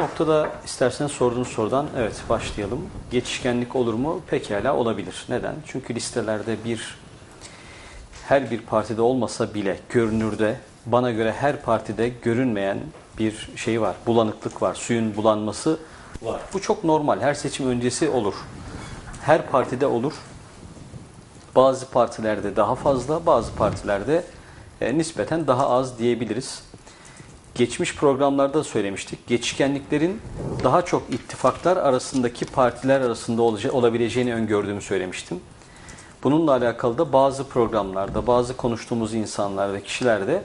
noktada isterseniz sorduğunuz sorudan evet başlayalım. Geçişkenlik olur mu? Pekala olabilir. Neden? Çünkü listelerde bir her bir partide olmasa bile görünürde bana göre her partide görünmeyen bir şey var. Bulanıklık var. Suyun bulanması var. Bu çok normal. Her seçim öncesi olur. Her partide olur. Bazı partilerde daha fazla, bazı partilerde e, nispeten daha az diyebiliriz. Geçmiş programlarda söylemiştik. Geçişkenliklerin daha çok ittifaklar arasındaki partiler arasında olabileceğini öngördüğümü söylemiştim. Bununla alakalı da bazı programlarda, bazı konuştuğumuz insanlar ve kişilerde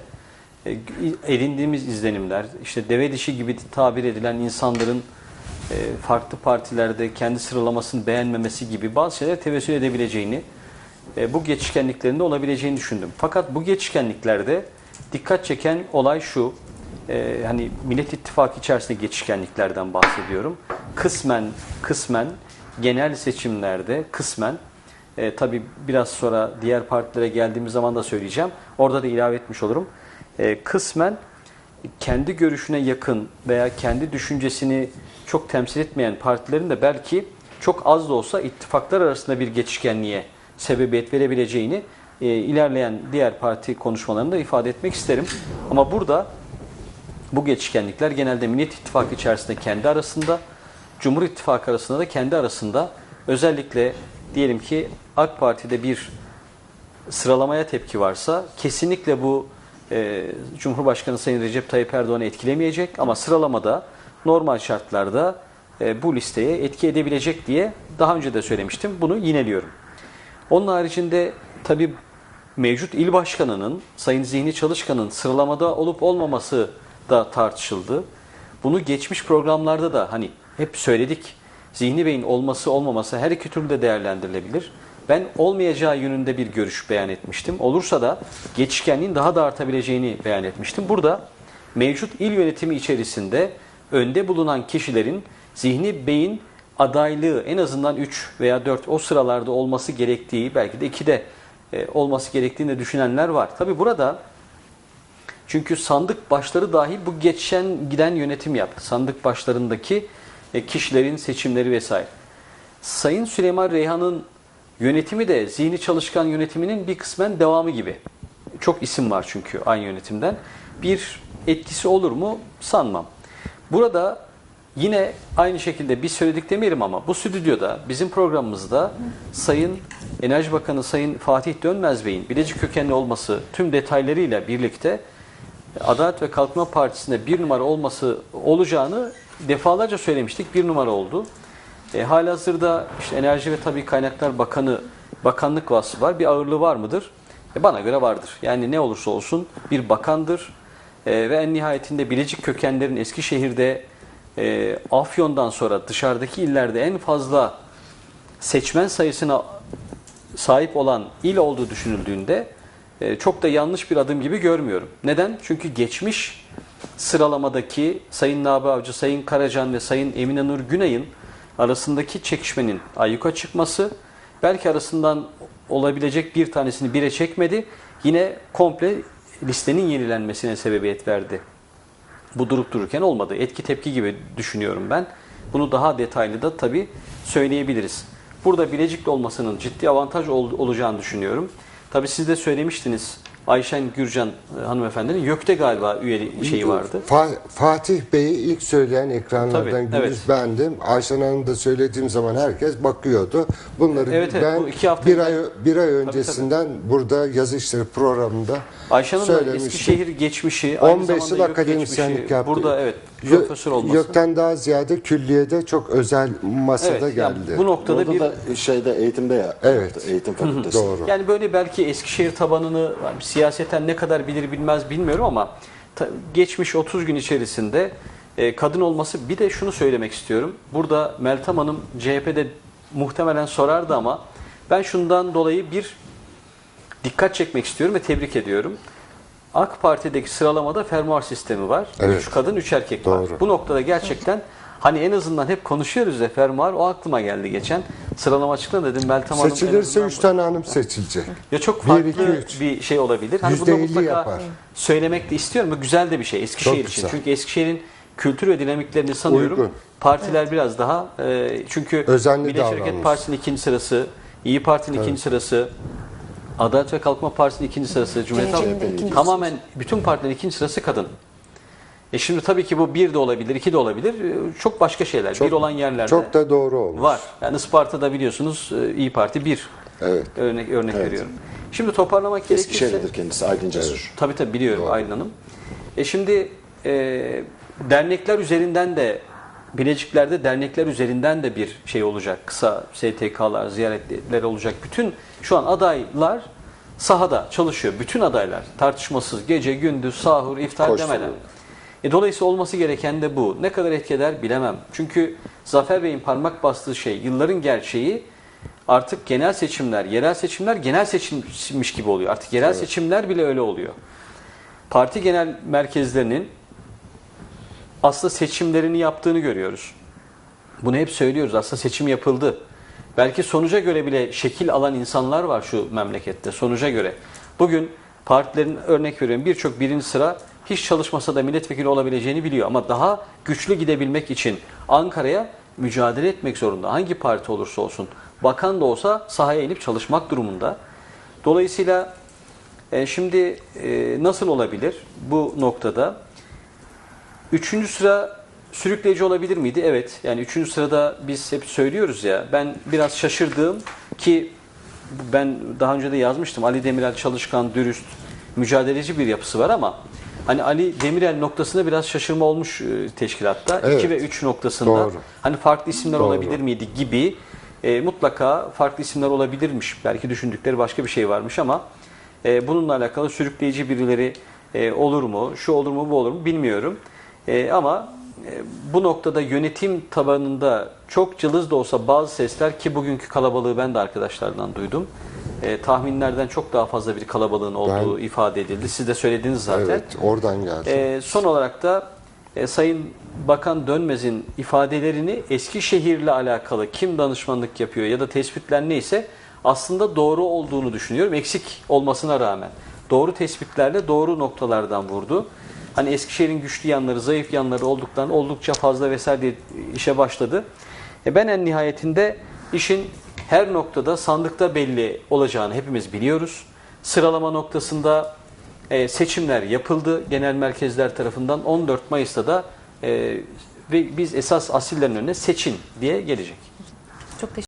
edindiğimiz izlenimler, işte deve dişi gibi tabir edilen insanların e, farklı partilerde kendi sıralamasını beğenmemesi gibi bazı şeyler tevessül edebileceğini, e, bu geçişkenliklerinde olabileceğini düşündüm. Fakat bu geçişkenliklerde dikkat çeken olay şu, e, hani Millet İttifakı içerisinde geçişkenliklerden bahsediyorum. Kısmen, kısmen genel seçimlerde kısmen e, tabii biraz sonra diğer partilere geldiğimiz zaman da söyleyeceğim. Orada da ilave etmiş olurum. E, kısmen kendi görüşüne yakın veya kendi düşüncesini çok temsil etmeyen partilerin de belki çok az da olsa ittifaklar arasında bir geçişkenliğe sebebiyet verebileceğini e, ilerleyen diğer parti konuşmalarında ifade etmek isterim. Ama burada bu geçişkenlikler genelde Millet İttifakı içerisinde kendi arasında, Cumhur İttifakı arasında da kendi arasında özellikle diyelim ki AK Parti'de bir sıralamaya tepki varsa kesinlikle bu e, Cumhurbaşkanı Sayın Recep Tayyip Erdoğan'ı etkilemeyecek ama sıralamada normal şartlarda e, bu listeye etki edebilecek diye daha önce de söylemiştim. Bunu yineliyorum. Onun haricinde tabii mevcut il başkanının Sayın Zihni Çalışkan'ın sıralamada olup olmaması da tartışıldı. Bunu geçmiş programlarda da hani hep söyledik. Zihni Bey'in olması olmaması her iki türlü de değerlendirilebilir. Ben olmayacağı yönünde bir görüş beyan etmiştim. Olursa da geçişkenliğin daha da artabileceğini beyan etmiştim. Burada mevcut il yönetimi içerisinde önde bulunan kişilerin Zihni Bey'in adaylığı en azından 3 veya 4 o sıralarda olması gerektiği belki de 2'de e, olması gerektiğini de düşünenler var. Tabi burada çünkü sandık başları dahi bu geçen giden yönetim yaptı. Sandık başlarındaki e, kişilerin seçimleri vesaire. Sayın Süleyman Reyhan'ın yönetimi de zihni çalışkan yönetiminin bir kısmen devamı gibi. Çok isim var çünkü aynı yönetimden. Bir etkisi olur mu sanmam. Burada yine aynı şekilde biz söyledik demeyelim ama bu stüdyoda bizim programımızda Sayın Enerji Bakanı Sayın Fatih Dönmez Bey'in Bilecik kökenli olması tüm detaylarıyla birlikte Adalet ve Kalkınma Partisi'nde bir numara olması olacağını defalarca söylemiştik. Bir numara oldu. E, halihazırda işte Enerji ve Tabii Kaynaklar Bakanı bakanlık vasfı var. Bir ağırlığı var mıdır? E, bana göre vardır. Yani ne olursa olsun bir bakandır. E, ve en nihayetinde Bilecik kökenlerin Eskişehir'de e, Afyon'dan sonra dışarıdaki illerde en fazla seçmen sayısına sahip olan il olduğu düşünüldüğünde e, çok da yanlış bir adım gibi görmüyorum. Neden? Çünkü geçmiş sıralamadaki Sayın Nabi Avcı, Sayın Karacan ve Sayın Emine Nur Günay'ın arasındaki çekişmenin ayyuka çıkması belki arasından olabilecek bir tanesini bire çekmedi. Yine komple listenin yenilenmesine sebebiyet verdi. Bu durup dururken olmadı. Etki tepki gibi düşünüyorum ben. Bunu daha detaylı da tabii söyleyebiliriz. Burada Bilecik'te olmasının ciddi avantaj ol- olacağını düşünüyorum. Tabii siz de söylemiştiniz. Ayşen Gürcan e, hanımefendinin YÖK'te galiba üyeli şeyi vardı. Fa- Fatih Bey'i ilk söyleyen ekranlardan Tabii, Gündüz evet. bendim. Ayşen Hanım da söylediğim zaman herkes bakıyordu. Bunları Evet, evet, ben bu iki hafta bir ay bir ay öncesinden burada yazı işleri programında Ayşe Hanım. Eskişehir geçmişi, aynı 15 zamanda yıl akademisyenlik geçmişi, yaptı. Burada evet profesör olması. YÖK'ten daha ziyade külliyede çok özel masada evet, yani geldi. bu noktada Orada bir da şeyde eğitimde ya. Evet. Eğitim fakültesi. Doğru. Yani böyle belki Eskişehir tabanını yani siyaseten ne kadar bilir bilmez bilmiyorum ama ta- geçmiş 30 gün içerisinde e, kadın olması bir de şunu söylemek istiyorum. Burada Meltem Hanım CHP'de muhtemelen sorardı ama ben şundan dolayı bir dikkat çekmek istiyorum ve tebrik ediyorum. AK Parti'deki sıralamada fermuar sistemi var. Evet. 3 kadın 3 erkek var. Doğru. Bu noktada gerçekten hani en azından hep konuşuyoruz ya fermuar o aklıma geldi geçen. Sıralama açıklandı dedim Meltem Hanım. Seçilirse 3 tane hanım seçilecek. ya çok Bir, farklı iki, üç. bir şey olabilir. Hani bunu mutlaka yapar. söylemek de istiyorum. Bu güzel de bir şey Eskişehir Çok için. güzel. Çünkü Eskişehir'in kültür ve dinamiklerini sanıyorum Uygun. partiler biraz daha e, çünkü Özenli Milliyetçi Hareket. Partisi'nin ikinci sırası, İyi Parti'nin ikinci sırası, Adalet ve Kalkınma Partisi'nin ikinci sırası, Cumhuriyet Halk tamamen bütün partilerin ikinci sırası kadın. E şimdi tabii ki bu bir de olabilir, iki de olabilir. E, Çok başka şeyler. Çok- bir olan yerlerde Çok da doğru olmuş. var. Yani Isparta'da biliyorsunuz e, İyi Parti bir. Evet. Örnek örnek Evet. veriyorum. Şimdi toparlamak gerekirse Eskişehir'dedir kendisi Aydın Cesur. Tabii tabii biliyorum Doğru. Aylin Hanım. E şimdi e, dernekler üzerinden de Bilecikler'de dernekler üzerinden de bir şey olacak. Kısa STK'lar, ziyaretler olacak. Bütün şu an adaylar sahada çalışıyor. Bütün adaylar tartışmasız gece gündüz sahur iftar Koşturuyor. demeden. E, dolayısıyla olması gereken de bu. Ne kadar etki eder bilemem. Çünkü Zafer Bey'in parmak bastığı şey yılların gerçeği artık genel seçimler, yerel seçimler genel seçimmiş gibi oluyor. Artık yerel seçimler bile öyle oluyor. Parti genel merkezlerinin aslında seçimlerini yaptığını görüyoruz. Bunu hep söylüyoruz. Aslında seçim yapıldı. Belki sonuca göre bile şekil alan insanlar var şu memlekette. Sonuca göre. Bugün partilerin örnek veriyorum birçok birinci sıra hiç çalışmasa da milletvekili olabileceğini biliyor. Ama daha güçlü gidebilmek için Ankara'ya mücadele etmek zorunda. Hangi parti olursa olsun. Bakan da olsa sahaya inip çalışmak durumunda. Dolayısıyla e, şimdi e, nasıl olabilir bu noktada? Üçüncü sıra sürükleyici olabilir miydi? Evet. Yani üçüncü sırada biz hep söylüyoruz ya. Ben biraz şaşırdığım ki ben daha önce de yazmıştım. Ali Demirel çalışkan, dürüst, mücadeleci bir yapısı var ama hani Ali Demirel noktasında biraz şaşırma olmuş e, teşkilatta. Evet. 2 ve 3 noktasında. Doğru. Hani farklı isimler Doğru. olabilir miydi gibi e, mutlaka farklı isimler olabilirmiş. Belki düşündükleri başka bir şey varmış ama e, bununla alakalı sürükleyici birileri e, olur mu, şu olur mu, bu olur mu bilmiyorum. E, ama e, bu noktada yönetim tabanında çok cılız da olsa bazı sesler ki bugünkü kalabalığı ben de arkadaşlardan duydum. E, tahminlerden çok daha fazla bir kalabalığın olduğu ifade edildi. Siz de söylediniz zaten. Evet, oradan geldi. E, son olarak da e, Sayın Bakan Dönmez'in ifadelerini Eskişehir'le alakalı kim danışmanlık yapıyor ya da tespitler neyse aslında doğru olduğunu düşünüyorum. Eksik olmasına rağmen. Doğru tespitlerle doğru noktalardan vurdu. Hani Eskişehir'in güçlü yanları, zayıf yanları olduktan oldukça fazla vesaire diye işe başladı. E ben en nihayetinde işin her noktada sandıkta belli olacağını hepimiz biliyoruz. Sıralama noktasında e, seçimler yapıldı genel merkezler tarafından. 14 Mayıs'ta da e, ve biz esas asillerin önüne seçin diye gelecek. Çok teşekkür